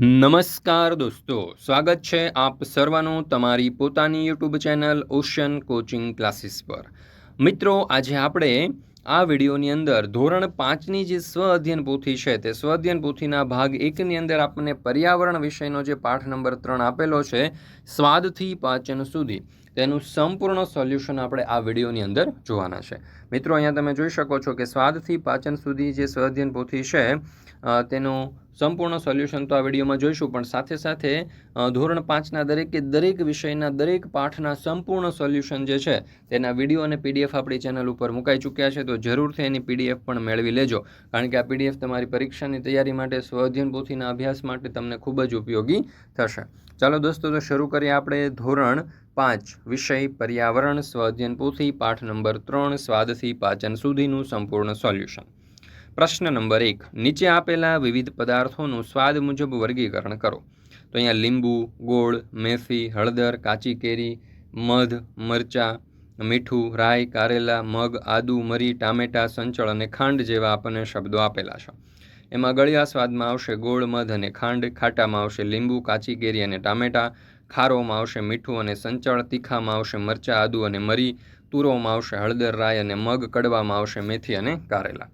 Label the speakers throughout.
Speaker 1: નમસ્કાર દોસ્તો, સ્વાગત છે આપ સર્વનું તમારી પોતાની YouTube channel ocean coaching classes પર. મિત્રો, આજે આપણે આ વિડીયોની અંદર ધોરણ પાંચની જે સ્વ અધ્યયન પોથી છે તે સ્વ અધ્યયન પોથીના ભાગ એકની અંદર આપણને પર્યાવરણ વિષયનો જે પાઠ નંબર ત્રણ આપેલો છે, સ્વાદથી પાચન સુધી. તેનું સંપૂર્ણ સોલ્યુશન આપણે આ વિડીયોની અંદર જોવાના છે. મિત્રો, અહીંયા તમે જોઈ શકો છો કે સ્વાદથી પાચન સુધી જે સ્વ અધ્યયન પોથી છે તેનું સંપૂર્ણ સોલ્યુશન તો આ વિડીયોમાં જોઈશું, પણ સાથે સાથે ધોરણ પાંચના દરેકે દરેક વિષયના દરેક પાઠના સંપૂર્ણ સોલ્યુશન જે છે, તેના વીડિયો અને પીડીએફ આપણી ચેનલ ઉપર મુકાઈ ચૂક્યા છે, તો જરૂરથી એની પીડીએફ પણ મેળવી લેજો. કારણ કે આ પીડીએફ તમારી પરીક્ષાની તૈયારી માટે, સ્વાધ્યન પોથીના અભ્યાસ માટે તમને ખૂબ જ ઉપયોગી થશે. ચાલો દોસ્તો, તો શરૂ કરીએ આપણે ધોરણ પાંચ, વિષય, પર્યાવરણ સ્વઅધ્યયન પોથી, પાઠ નંબર ત્રણ, સ્વાદથી પાચન સુધીનું સંપૂર્ણ સોલ્યુશન. પ્રશ્ન નંબર એક, નીચે આપેલા વિવિધ પદાર્થોનું સ્વાદ મુજબ વર્ગીકરણ કરો. તો અહીંયા લીંબુ, ગોળ, મેથી, હળદર, કાચી કેરી, મધ, મરચાં, મીઠું, રાઈ, કારેલા, મગ, આદુ, મરી, ટામેટાં, સંચળ અને ખાંડ જેવા આપણને શબ્દો આપેલા છે. એમાં ગળ્યા સ્વાદમાં આવશે ગોળ, મધ અને ખાંડ, ખાટામાં આવશે લીંબુ, કાચી કેરી અને ટામેટાં ખારોમાં આવશે મીઠું અને સંચળ, તીખામાં આવશે મરચાં, આદુ અને મરી, તુરોમાં આવશે હળદર રાય અને મગ, કડવામાં આવશે મેથી અને કારેલા.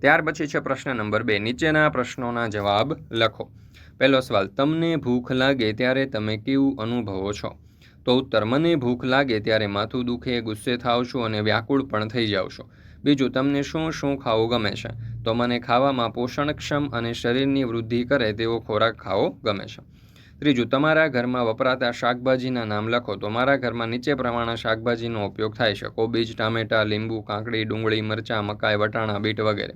Speaker 1: ત્યાર પછી છે પ્રશ્ન નંબર બે. નીચેના પ્રશ્નોના જવાબ લખો. પહેલો સવાલ, તમને ભૂખ લાગે ત્યારે તમે કેવું અનુભવો છો? તો ઉત્તર, મને ભૂખ લાગે ત્યારે માથું દુખે, ગુસ્સે થાવ છું અને વ્યાકુળ પણ થઈ જાવ છો. બીજું, તમને શું શું ખાવું ગમે છે? તો મને ખાવામાં પોષણક્ષમ અને શરીરની વૃદ્ધિ કરે તેવો ખોરાક ખાવો ગમે છે. ત્રીજું, તમારા ઘરમાં વપરાતા શાકભાજીના નામ લખો. તો મારા ઘરમાં નીચે પ્રમાણે શાકભાજીનો ઉપયોગ થાય છે. કોબીજ, ટામેટાં, લીંબુ, કાંકડી, ડુંગળી, મરચાં, મકાઈ, વટાણા, બીટ વગેરે.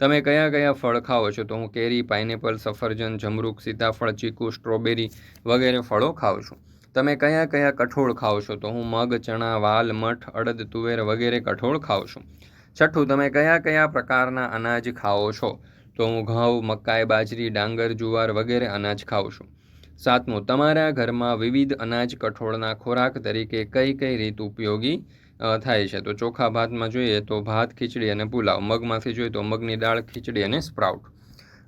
Speaker 1: તમે કયા કયા ફળ ખાઓ છો? તો હું કેરી, પાઇનેપલ, સફરજન, જમરૂક, સીતાફળ, ચીકુ, સ્ટ્રોબેરી વગેરે ફળો ખાઉં છું. તમે કયા કયા કઠોળ ખાઓ છો? તો હું મગ, ચણા, વાલ, મઠ, અડદ, તુવેર વગેરે કઠોળ ખાઉં છું. છઠ્ઠું, તમે કયા કયા પ્રકારના અનાજ ખાઓ છો? તો હું ઘઉં, મકાઈ, બાજરી, ડાંગર, જુવાર વગેરે અનાજ ખાઉં છું. સાતમું, તમારા ઘરમાં વિવિધ અનાજ કઠોળના ખોરાક તરીકે કઈ કઈ રીત ઉપયોગી થાય છે? તો ચોખા ભાતમાં જોઈએ તો ભાત, ખીચડી અને પુલાવ. મગમાંથી જોઈએ તો મગની દાળ, ખીચડી અને સ્પ્રાઉટ.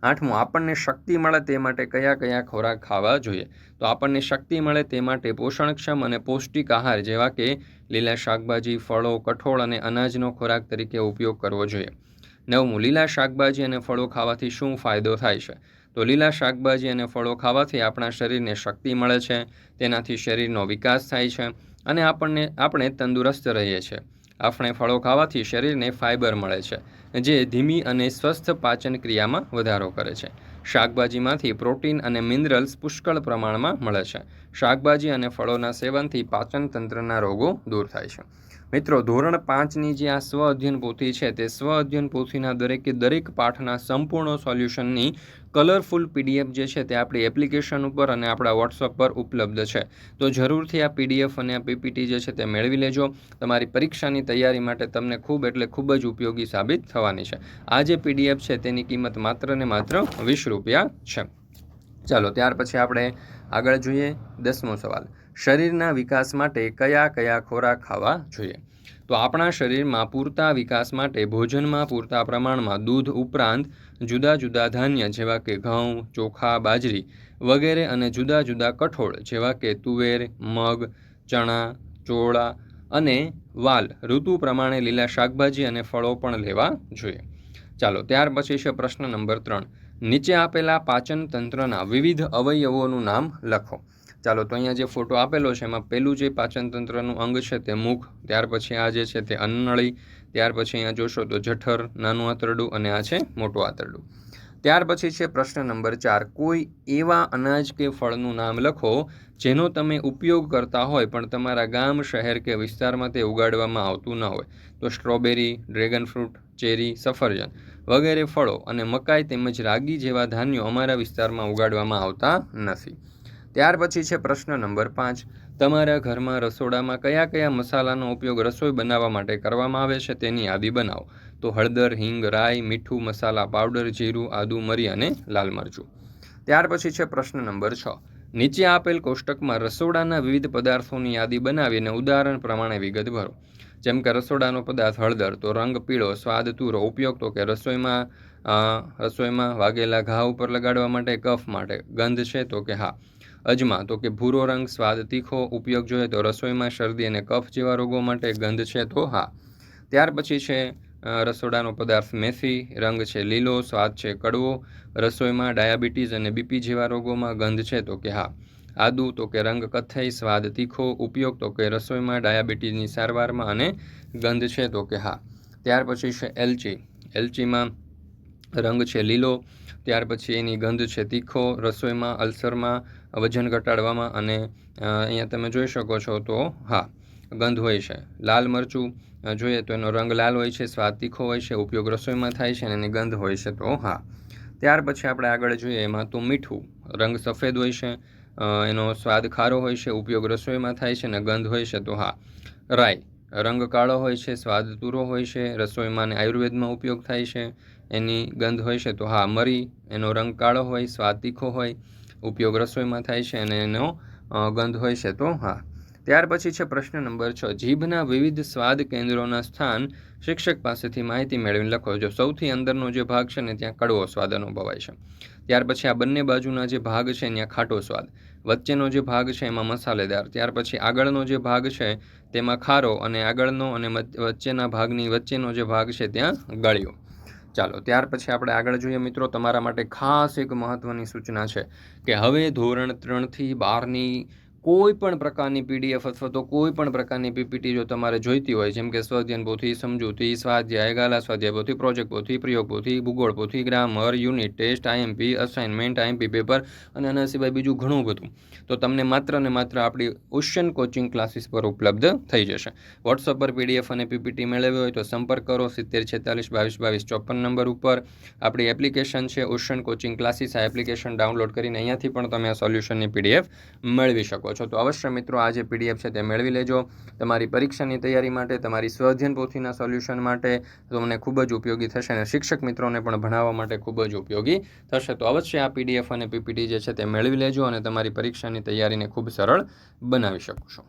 Speaker 1: આઠમું, આપણને શક્તિ મળે તે માટે કયા કયા ખોરાક ખાવા જોઈએ? તો આપણને શક્તિ મળે તે માટે પોષણક્ષમ અને પૌષ્ટિક આહાર, જેવા કે લીલા શાકભાજી, ફળો, કઠોળ અને અનાજનો ખોરાક તરીકે ઉપયોગ કરવો જોઈએ. નવમું, લીલા શાકભાજી અને ફળો ખાવાથી શું ફાયદો થાય છે? તો લીલા શાકભાજી અને ફળો ખાવાથી આપણા શરીરને શક્તિ મળે છે, તેનાથી શરીરનો વિકાસ થાય છે અને આપણને, આપણે તંદુરસ્ત રહીએ છીએ. આપણે ફળો ખાવાથી શરીરને ફાઇબર મળે છે, જે ધીમી અને સ્વસ્થ પાચન ક્રિયામાં વધારો કરે છે. શાકભાજીમાંથી પ્રોટીન અને મિનરલ્સ પુષ્કળ પ્રમાણમાં મળે છે. શાકભાજી અને ફળોના સેવનથી પાચન તંત્રના રોગો દૂર થાય છે. મિત્રો, ધોરણ પાંચની જે આ સ્વ અધ્યયન પોથી છે, તે સ્વ અધ્યયન પોથીના દરેકે દરેક પાઠના સંપૂર્ણ સોલ્યુશનની કલરફુલ પીડીએફ જે છે, તે આપણી એપ્લિકેશન ઉપર અને આપણા વોટ્સઅપ પર ઉપલબ્ધ છે. તો જરૂરથી આ પીડીએફ અને આ પીપીટી જે છે, તે મેળવી લેજો. તમારી પરીક્ષાની તૈયારી માટે તમને ખૂબ એટલે ખૂબ જ ઉપયોગી સાબિત થવાની છે. આ જે પીડીએફ છે, તેની કિંમત માત્ર ને માત્ર વીસ રૂપિયા છે. ચાલો, ત્યાર પછી આપણે આગળ જોઈએ દસમો સવાલ. શરીરના વિકાસ માટે કયા કયા ખોરાક ખાવા જોઈએ? તો આપણા શરીરમાં પૂરતા વિકાસ માટે ભોજનમાં પૂરતા પ્રમાણમાં દૂધ ઉપરાંત જુદા જુદા ધાન્ય જેવા કે ઘઉં, ચોખા, બાજરી વગેરે અને જુદા જુદા કઠોળ જેવા કે તુવેર, મગ, ચણા, ચોળા અને વાલ ઋતુ પ્રમાણે લીલા શાકભાજી અને ફળો પણ લેવા જોઈએ. ચાલો, ત્યાર પછી છે પ્રશ્ન નંબર ત્રણ. નીચે આપેલા પાચન તંત્રના વિવિધ અવયવોનું નામ લખો. ચાલો તો અહીંયા જે ફોટો આપેલો છે, એમાં પહેલું જે પાચન તંત્રનું અંગ છે તે મુખ, ત્યાર પછી આ જે છે તે અન્નળી, ત્યાર પછી અહીંયા જોશો તો જઠર, નાનું આંતરડું અને આ છે મોટું આંતરડું. ત્યાર પછી છે પ્રશ્ન નંબર ચાર, કોઈ એવા અનાજ કે ફળનું નામ લખો જેનો તમે ઉપયોગ કરતા હોય પણ તમારા ગામ, શહેર કે વિસ્તારમાં તે ઉગાડવામાં આવતું ન હોય. તો સ્ટ્રોબેરી, ડ્રેગન ફ્રૂટ, ચેરી, સફરજન વગેરે ફળો અને મકાઈ તેમજ રાગી જેવા ધાન્યો અમારા વિસ્તારમાં ઉગાડવામાં આવતા નથી. ત્યાર પછી છે પ્રશ્ન નંબર પાંચ. તમારા ઘરમાં રસોડામાં કયા કયા મસાલાનો ઉપયોગ રસોઈ બનાવવા માટે કરવામાં આવે છે તેની યાદી બનાવો. તો હળદર, હિંગ, રાઈ, મીઠું, મસાલા, પાવડર, જીરું, આદુ, મરી અને લાલ મરચું. ત્યાર પછી છે પ્રશ્ન નંબર છ. નીચે આપેલ કોષ્ટકમાં રસોડાના વિવિધ પદાર્થોની યાદી બનાવીને ઉદાહરણ પ્રમાણે વિગત ભરો. જેમ કે રસોડાનો પદાર્થ હળદર, તો રંગ પીળો, સ્વાદ તુરો, ઉપયોગ તો કે રસોઈમાં રસોઈમાં વાગેલા ઘા ઉપર લગાડવા માટે, કફ માટે, ગંધ છે તો કે હા. અજમા તો કે ભૂરો રંગ સ્વાદ તીખો ઉપયોગ જોઈએ તો રસોઈમાં શરદી અને કફ જેવા રોગો માટે ગંધ છે તો હા. ત્યાર પછી છે રસોડાનો પદાર્થ મેથી. રંગ છે લીલો, સ્વાદ છે કડવો. રસોઈમાં ડાયાબિટીસ અને બીપી જેવા રોગોમાં ગંધ છે તો કે હા. આદુ તો કે રંગ કથ્થઈ, સ્વાદ તીખો ઉપયોગ તો કે રસોઈમાં ડાયાબિટીસની સારવારમાં અને ગંધ છે તો કે હા. ત્યાર પછી છે એલચી. એલચીમાં રંગ છે લીલો. ત્યાર પછી એની ગંધ છે તીખો, રસોઈમાં, અલ્સરમાં, વજન ઘટાડવામાં અને અહીંયા તમે જોઈ શકો છો તો હા, ગંધ હોય છે. લાલ મરચું જોઈએ તો એનો રંગ લાલ હોય છે, સ્વાદ તીખો હોય છે, ઉપયોગ રસોઈમાં થાય છે અને એની ગંધ હોય છે તો હા. ત્યાર પછી આપણે આગળ જોઈએ એમાં તો મીઠું, રંગ સફેદ હોય છે એનો સ્વાદ ખારો હોય છે, ઉપયોગ રસોઈમાં થાય છે અને ગંધ હોય છે તો હા. રાઈ, રંગ કાળો હોય છે, સ્વાદ તુરો હોય છે, રસોઈમાં અને આયુર્વેદમાં ઉપયોગ થાય છે. એની ગંધ હોય છે, તો હા, મરી, એનો રંગ કાળો હોય, સ્વાદ તીખો હોય, ઉપયોગ રસોઈમાં થાય છે અને એનો ગંધ હોય છે, તો હા. ત્યાર પછી છે પ્રશ્ન નંબર છ. જીભના વિવિધ સ્વાદ કેન્દ્રોના સ્થાન શિક્ષક પાસેથી માહિતી મેળવીને લખો. જો સૌથી અંદરનો જે ભાગ છે ને, ત્યાં કડવો સ્વાદ અનુભવાય છે. ત્યાર પછી આ બંને બાજુના જે ભાગ છે, ત્યાં ખાટો સ્વાદ. વચ્ચેનો જે ભાગ છે, એમાં મસાલેદાર. ત્યાર પછી આગળનો જે ભાગ છે, તેમાં ખારો અને આગળનો અને વચ્ચેના ભાગની વચ્ચેનો જે ભાગ છે, ત્યાં ગળ્યો. ચાલો, ત્યાર પછી આપણે આગળ જોઈએ મિત્રો, તમારા માટે ખાસ એક મહત્ત્વની સૂચના છે કે હવે ધોરણ ત્રણથી બારની કોઈ પણ પ્રકારની પીડીએફ અથવા તો કોઈ પણ પ્રકારની પીપીટી જો તમારે જોઈતી હોય, જેમ કે સ્વધ્યન પોથી, સમજૂતી, સ્વાધ્યાય, ગાલા સ્વાધ્યાય પોથી પ્રોજેક્ટ પોથી, પ્રયોગ પોથી, ભૂગોળ પોથી grammar unit test IMP assignment IMP paper અને આના સિવાય બીજું ઘણું બધું. તો તમને માત્ર ને માત્ર આપણી ઓશિયન કોચિંગ ક્લાસીસ પર ઉપલબ્ધ થઈ જશે. વોટ્સઅપ પર પીડીએફ અને પીપીટી મેળવી હોય તો સંપર્ક કરો સિત્તેર છેતાલીસ બાવીસ બાવીસ ચોપન નંબર ઉપર. આપણી એપ્લિકેશન છે ઓશન કોચિંગ ક્લાસીસ આ એપ્લિકેશન ડાઉનલોડ કરીને અહીંયાથી પણ તમે આ સોલ્યુશનની પીડીએફ મેળવી શકો છો. તો અવશ્ય મિત્રો, આ જે પીડીએફ છે તે મેળવી લેજો. તમારી પરીક્ષાની તૈયારી માટે, તમારી સ્વઅધ્યયન પોથીના સોલ્યુશન માટે તમને ખૂબ જ ઉપયોગી થશે અને શિક્ષક મિત્રોને પણ ભણાવવા માટે ખૂબ જ ઉપયોગી થશે. તો અવશ્ય આ પીડીએફ અને પીપીટી જે છે તે મેળવી લેજો અને તમારી પરીક્ષાની તૈયારીને ખૂબ સરળ બનાવી શકશો